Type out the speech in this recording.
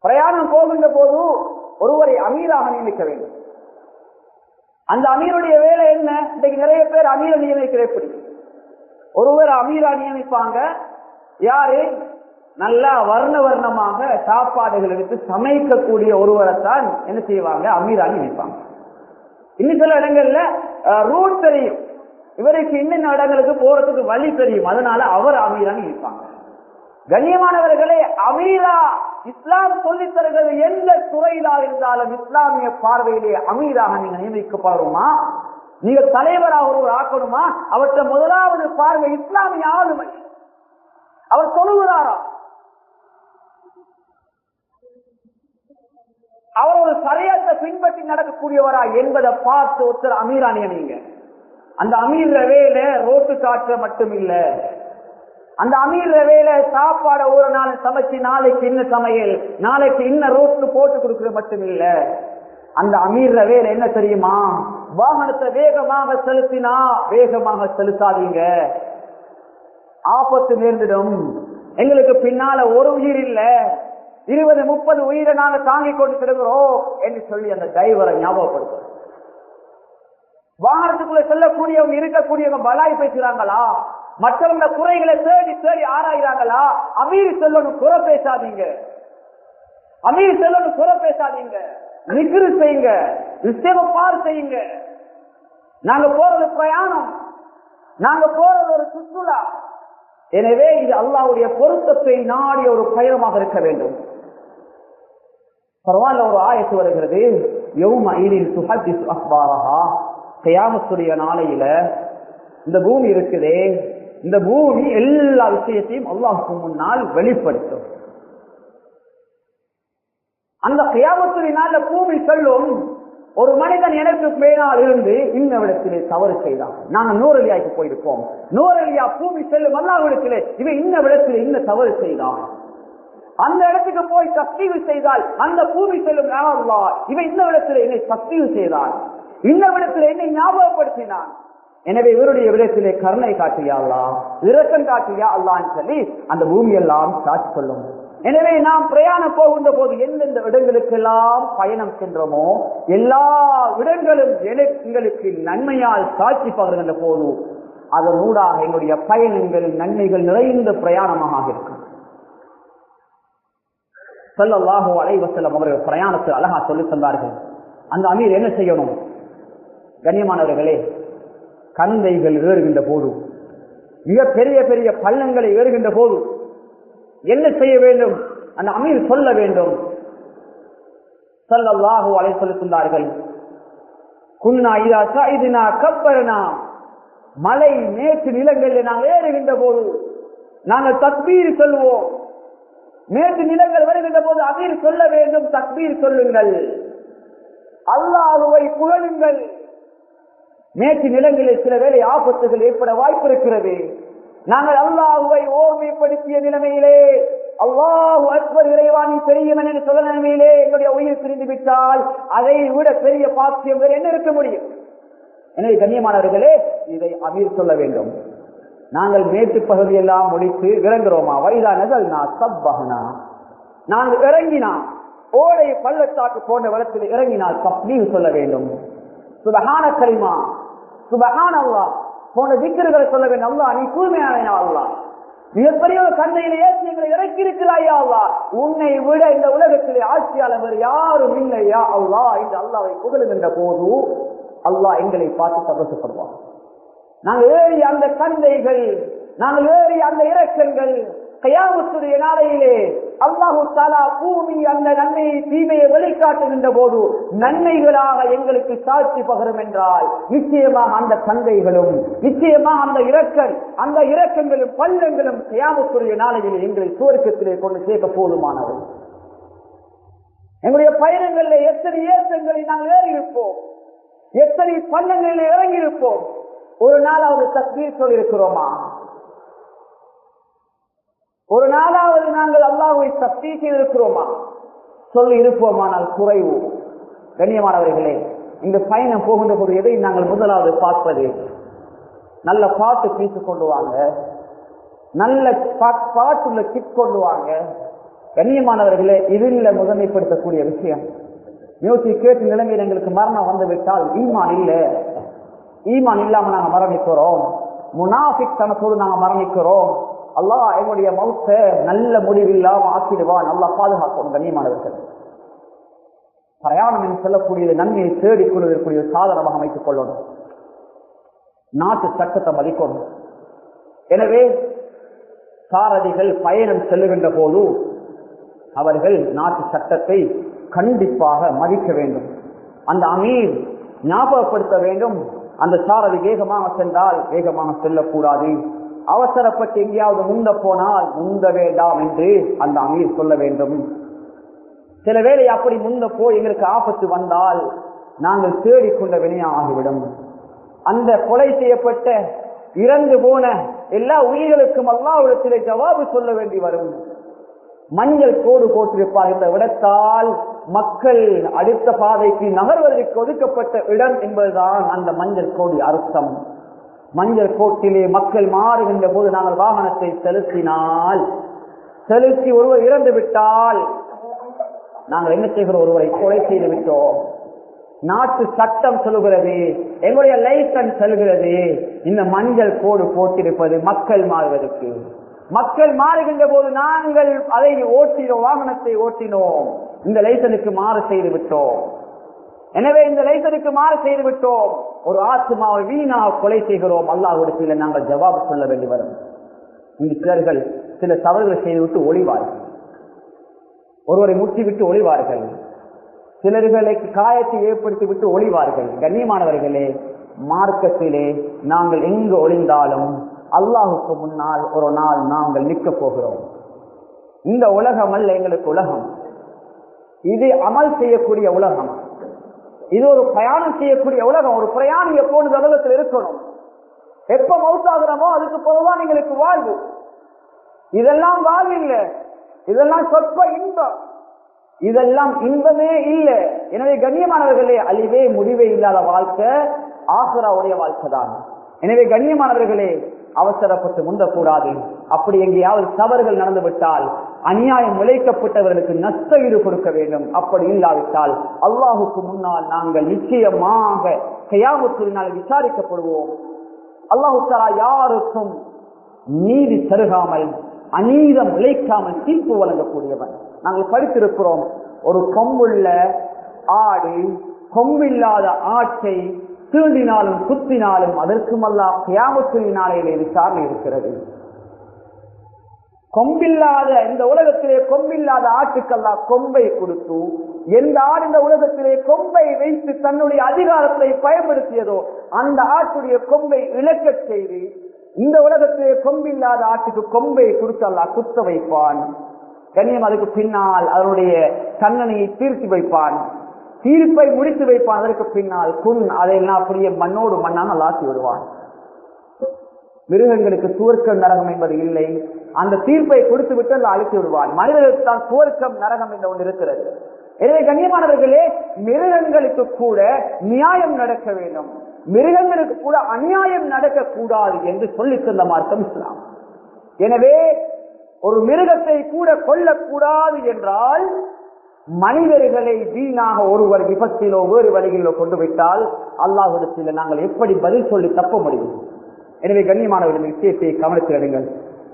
பிரயாணம் போகின்ற போது ஒருவரை அமீராக நியமிக்க வேண்டும். அந்த அமீருடைய வேலை என்ன? இன்றைக்கு நிறைய பேர் அமீரை நியமிக்கிற எப்படி? ஒருவர் அமீரா நியமிப்பாங்க. யாரு? நல்லா வர்ண வர்ணமாக சாப்பாடுகள் எடுத்து சமைக்கக்கூடிய ஒருவரைத்தான் என்ன செய்வாங்க? அமீரா நியமிப்பாங்க. இன்னும் சில இடங்கள்ல ரூட் தெரியும். இவருக்கு இன்னும் இடங்களுக்கு போறதுக்கு வழி தெரியும். அதனால அவர் அமீரா நியமிப்பாங்க. கண்ணியமானவர்களே அமீரா இஸ்லாம் சொல்லித் தருகிறது எந்த துறையிலா இருந்தாலும் இஸ்லாமிய பார்வையிலே அமீராக நீங்க நியமிக்கப்படுமா நீங்க தலைவராக ஒருவர் ஆக்கணுமா? அவற்றை முதலாவது பார்வை இஸ்லாமிய ஆளுமை. அவர் சொல்லுகிறாரா? அவர் ஒரு சரியத்தை பின்பற்றி நடக்கக்கூடியவரா என்பதை பார்த்து ஒருத்தர் அமீரா நியமிங்க. அந்த அமீர வேலை ரோட்டு காற்ற மட்டும் இல்லை அந்த அமீர் வேலை சாப்பாட ஒரு நாள் சமைச்சு நாளைக்கு இன்ன சமையல் நாளைக்கு இன்ன ரோட்டு போட்டு கொடுக்குறது மட்டும் இல்ல அந்த அமீர் வேலை என்ன தெரியுமா? வாகனத்தை வேகமாக செலுத்தினா வேகமாக செலுத்தாதீங்க. ஆபத்து நேர்ந்திடும். எங்களுக்கு பின்னால ஒரு உயிர் இல்ல. இருபது முப்பது உயிரை நாங்க தாங்கிக் கொண்டு கிடக்கிறோம் என்று சொல்லி அந்த டிரைவரை ஞாபகப்படுத்தும் வாகனத்துக்குள்ள செல்லக்கூடியவங்க இருக்கக்கூடியவங்க பலாய் பேசுறாங்களா? மற்றவங்க குறைகளை தேடி தேடி ஆராய்றாங்களா? அமீர் செல்லணும் குறை பேசாதீங்க. அமீர் செல்லணும் குறை பேசாதீங்க. நிக்கிரு செய்யுங்க. பார் செய்யுங்க. நாங்க போறது பிரயாணம். நாங்க போறது ஒரு சுற்றுலா. எனவே இது அல்லாவுடைய பொருத்தத்தை நாடிய ஒரு பயணமாக இருக்க வேண்டும். பரவாயில்ல ஒரு ஆயத்து வருகிறது. யௌம ஈரில் சுஹதிஸ் அக்பாரஹா கயாமத்துடைய நாளையில இந்த பூமி இருக்குதே. இந்த பூமி எல்லா விஷயத்தையும் அல்லாஹுக்கு முன்னால் வெளிப்படுத்தும். அந்த கயாமத்துடைய பூமி சொல்லும். ஒரு மனிதன் எனக்கு மேலால் இருந்து இன்னவிடத்திலே தவறு செய்தான். நாங்க நூறலியாய்க்கு போயிருப்போம். நூறலியா பூமி செல்லும் அல்லாவிடத்திலே இவன் இன்ன விடத்திலே இன்ன தவறு செய்தான். அந்த இடத்துக்கு போய் தஸ்தீவு செய்தால் அந்த பூமி செல்லும் அல்லா இவன் இந்த விடத்திலே என்னை தஸ்தீவு செய்தான். இந்த விடத்திலே என்னை ஞாபகப்படுத்தினான். எனவே இவருடைய விதத்திலே கருணை காட்டியா அல்லா? இரக்கம் காட்டியா அல்லான்னு சொல்லி அந்த பூமி எல்லாம் சாட்சி சொல்லும். எனவே நாம் பிரயாணம் போகின்ற போது எந்தெந்த இடங்களுக்கெல்லாம் பயணம் சென்றோமோ எல்லா இடங்களும் எங்களுக்கு நன்மையால் சாட்சி பகிர்கின்ற போது அதன் ஊடாக எங்களுடைய பயணங்கள் நன்மைகள் நிறைந்த பிரயாணமாக இருக்கும் சொல்லல்லாஹோ அலைவசலம் அவர்கள் பிரயாணத்தில் அழகா சொல்லி தந்தார்கள். அந்த அமீர் என்ன செய்யணும்? கண்ணியமானவர்களே கந்தைகள் ஏறுகின்ற போது மிக பெரிய பெரிய பள்ளங்களை ஏறுகின்ற போது என்ன செய்ய வேண்டும்? அந்த அமீர் சொல்ல வேண்டும். சொல்லல்லாஹோ அலை சொல்லுகின்றார்கள் குன்னா இதா சாயிதினா கப்பரனா. மலை மேற்கு நிலங்களில் நாங்கள் ஏறுகின்ற போது நாங்கள் தக்பீர் சொல்லுவோம் மேற்கு நிலங்கள் வருகின்ற போது அமீர் சொல்ல வேண்டும் தக்பீர் சொல்லுங்கள். அல்லாஹுவை புகழுங்கள். மேற்கு நிலங்களில் சில வேலை ஆபத்துகள் ஏற்பட வாய்ப்பு இருக்கிறது நாங்கள் அல்லாஹுவை ஓர்மைப்படுத்திய நிலைமையிலே அல்லாஹு அக்பர் இறைவாணி பெரியவன் என்று சொல்ல நிலைமையிலே என்னுடைய உயிர் பிரிந்து விட்டால் அதை விட பெரிய பாக்கியம் வேறு என்ன இருக்க முடியும்? எனவே கண்ணியமானவர்களே இதை அமீர் சொல்ல வேண்டும். நாங்கள் மேற்கு பகுதியெல்லாம் முடித்து இறங்குறோமா? வைதா நான் சப்பகனா நாங்கள் இறங்கினா ஓடை பள்ளத்தாக்கு போன்ற வளத்தில் இறங்கினால் தப்லீவு சொல்ல வேண்டும். சுபகான கரிமா. சுபகான் அல்லா போன்ற திக்கர்களை சொல்ல வேண்டும் அல்லா நீ தூய்மையான அல்லா மிகப்பெரிய ஒரு கண்ணையில ஏசி எங்களை இறக்கி இருக்கிறாயா அல்லா உன்னை விட இந்த உலகத்திலே ஆட்சியாளர் வேறு யாரும் இல்லையா அல்லா இந்த அல்லாவை புகழுகின்ற போது அல்லாஹ் எங்களை பார்த்து சந்தோஷப்படுவார் நாங்கள் ஏறி அந்த கந்தைகள் நாங்கள் ஏறி அந்த இறக்கங்கள் கையாமத்துடைய நாளையிலே அல்லாஹு தாலா பூமி அந்த நன்மையை தீமையை வெளிக்காட்டுகின்ற போது நன்மைகளாக எங்களுக்கு சாட்சி பகரும் என்றால் நிச்சயமாக அந்த சந்தைகளும் நிச்சயமாக அந்த இறக்கல் அந்த இறக்கங்களும் பள்ளங்களும் கயாமத்துடைய நாளையில் எங்களை சுவர்க்கத்திலே கொண்டு சேர்க்க போதுமானது. எங்களுடைய பயணங்களில் எத்தனை ஏற்றங்களை நாங்கள் ஏறியிருப்போம். எத்தனை பள்ளங்களில் இறங்கியிருப்போம். ஒரு நாள் நாளாவது தஸ்மீர் சொல்லியிருக்கிறோமா? ஒரு நாளாவது நாங்கள் அல்லாஹுவை சக்தி செய்திருக்கிறோமா? சொல்லி இருப்போமானால் குறைவு. கண்ணியமானவர்களே இந்த பயணம் போகின்ற போது எதை நாங்கள் முதலாவது பார்ப்பது? நல்ல பாட்டு பீசு கொண்டு வாங்க. நல்ல பாட்டுள்ள கிட் கொண்டு வாங்க. கண்ணியமானவர்களே இதில் முதன்மைப்படுத்தக்கூடிய விஷயம். மியூசிக் கேட்டு நிலைமையில் எங்களுக்கு மரணம் வந்து விட்டால் ஈமான் இல்லை. ஈமான் இல்லாமல் நாங்கள் மரணிக்கிறோம். முனாஃபிக் தனத்தோடு நாங்கள் மரணிக்கிறோம். அல்லா எங்களுடைய மௌத்த நல்ல முடிவில்லாம ஆக்கிடுவான். நல்லா பாதுகாக்கும் கண்ணியமானவர்கள். பிரயாணம் என்று சொல்லக்கூடியது நன்மையை தேடிக் கொள்வதற்குரிய சாதனமாக அமைத்துக் கொள்ளணும். நாட்டு சட்டத்தை மதிக்கணும். எனவே சாரதிகள் பயணம் செல்லுகின்ற போது அவர்கள் நாட்டு சட்டத்தை கண்டிப்பாக மதிக்க வேண்டும். அந்த அமீர் ஞாபகப்படுத்த வேண்டும். அந்த சாரதி வேகமாக சென்றால் வேகமாக செல்லக்கூடாது. அவசரப்பட்டு எங்கேயாவது முந்த போனால் முந்த வேண்டாம் என்று அந்த அமீர் சொல்ல வேண்டும். சில வேளை அப்படி முந்த போய் எங்களுக்கு ஆபத்து வந்தால் நாங்கள் தேடிக்கொண்ட வினையா ஆகிவிடும். அந்த கொலை செய்யப்பட்ட இறந்து போன எல்லா உயிர்களுக்கும் அல்லாவிடத்திலே ஜவாபு சொல்ல வேண்டி வரும். மஞ்சள் கோடு போட்டிருப்பார் இந்த விடத்தால் மக்கள் அடுத்த பாதைக்கு நகர்வதற்கு ஒதுக்கப்பட்ட இடம் என்பதுதான் அந்த மஞ்சள் கோடு அர்த்தம். மஞ்சள் கோட்டிலே மக்கள் மாறுகின்ற போது நாங்கள் வாகனத்தை செலுத்தினால் செலுத்தி ஒருவர் இறந்து விட்டால் நாங்கள் என்ன செய்கிறோம்? ஒருவரை கொலை செய்து விட்டோம். நாட்டு சட்டம் சொல்லுகிறது எங்களுடைய லைசன்ஸ் சொல்கிறது இந்த மஞ்சள் கோடு போட்டிருப்பது மக்கள் மாறுவதற்கு. மக்கள் மாறுகின்ற போது நாங்கள் அதை ஓட்டினோம் வாகனத்தை ஓட்டினோம். இந்த லைசனுக்கு மாறு செய்து விட்டோம். எனவே இந்த லைசருக்கு மாறு செய்து விட்டோம் ஒரு ஆத்மாவை வீணா கொலை செய்கிறோம். அல்லாஹுடைய நாங்கள் ஜவாப் சொல்ல வேண்டி வரும். இந்த சிலர்கள் சில தவறுகளை செய்துவிட்டு ஒளிவார்கள். ஒருவரை முட்டிவிட்டு ஒளிவார்கள். சிலர்களுக்கு காயத்தை ஏற்படுத்தி விட்டு ஒளிவார்கள். கண்ணியமானவர்களே மார்க்கத்திலே நாங்கள் எங்கு ஒளிந்தாலும் அல்லாஹுக்கு முன்னால் ஒரு நாள் நாங்கள் நிற்க போகிறோம். இந்த உலகம் அல்ல எங்களுக்கு உலகம். இது அமல் செய்யக்கூடிய உலகம். இது ஒரு பிரயாணம் செய்யக்கூடிய உலகம். ஒரு பிரயாணி எப்போது உலகத்தில் இருக்கணும்? எப்ப மவுத்தாகிறோமோ அதுக்கு பொதுவாக எங்களுக்கு வாழ்வு. இதெல்லாம் வாழ்வு இல்லை. இதெல்லாம் சொற்ப இன்பம். இதெல்லாம் இன்பமே இல்லை. எனவே கண்ணியமானவர்களே அழிவே முடிவே இல்லாத வாழ்க்கை ஆசுராவுடைய வாழ்க்கை தான். எனவே கண்ணியமானவர்களே அவசரப்பட்டு முந்தக்கூடாது. அப்படி எங்கேயாவது தவறுகள் நடந்து விட்டால் அநியாயம் உழைக்கப்பட்டவர்களுக்கு நஷ்ட ஈடு கொடுக்க வேண்டும். அப்படி இல்லாவிட்டால் அல்லாஹுக்கு முன்னால் நாங்கள் நிச்சயமாக கையாமத்தினால் விசாரிக்கப்படுவோம். அல்லாஹு யாருக்கும் நீதி தருகாமல் அநீதம் உழைக்காமல் தீர்ப்பு வழங்கக்கூடியவன். நாங்கள் படித்திருக்கிறோம் ஒரு கொம்புள்ள ஆடு கொம்பில்லாத ஆட்டை தீண்டினாலும் குத்தினாலும் அதற்குமல்லா கியாமத்தினாலே விசாரணை இருக்கிறது. கொம்பில்லாத இந்த உலகத்திலே கொம்பில்லாத ஆட்டுக்கல்லா கொம்பை கொடுத்து எந்த ஆடு இந்த உலகத்திலே கொம்பை வைத்து தன்னுடைய அதிகாரத்தை பயன்படுத்தியதோ அந்த ஆட்டுடைய கொம்பை இழக்கச் செய்து இந்த உலகத்திலே கொம்பில்லாத ஆட்டுக்கு கொம்பை கொடுத்து அல்லா குத்த வைப்பான். கண்ணியம் அதுக்கு பின்னால் அதனுடைய தண்டனையை தீர்த்து வைப்பான். தீர்ப்பை முடித்து வைப்பான் அதற்கு பின்னால் குன் அதையெல்லாம் அப்படியே மண்ணோடு மண்ணாமல் ஆக்கி விடுவான். மிருகங்களுக்கு சுவர்க்க நரகம் என்பது இல்லை. அந்த தீர்ப்பை கொடுத்து விட்டு அல்ல அழித்து விடுவான். மனிதர்களுக்கு தான் சுவர்க்கம் நரகம் என்ற ஒன்று இருக்கிறது. எனவே கண்ணியமானவர்களே மிருகங்களுக்கு கூட நியாயம் நடக்க வேண்டும். மிருகங்களுக்கு கூட அநியாயம் நடக்கக்கூடாது என்று சொல்லி தந்த மார்க்கம் இஸ்லாம். எனவே ஒரு மிருகத்தை கூட கொல்லக்கூடாது என்றால் மனிதர்களை வீணாக ஒருவர் விபத்திலோ வேறு வழிகளிலோ கொண்டு விட்டால் அல்லாஹிடத்தில் நாங்கள் எப்படி பதில் சொல்லி தப்ப முடியும்? எனவே கண்ணியமானவர்கள் விஷயத்தை கவனத்தில் எடுங்கள்.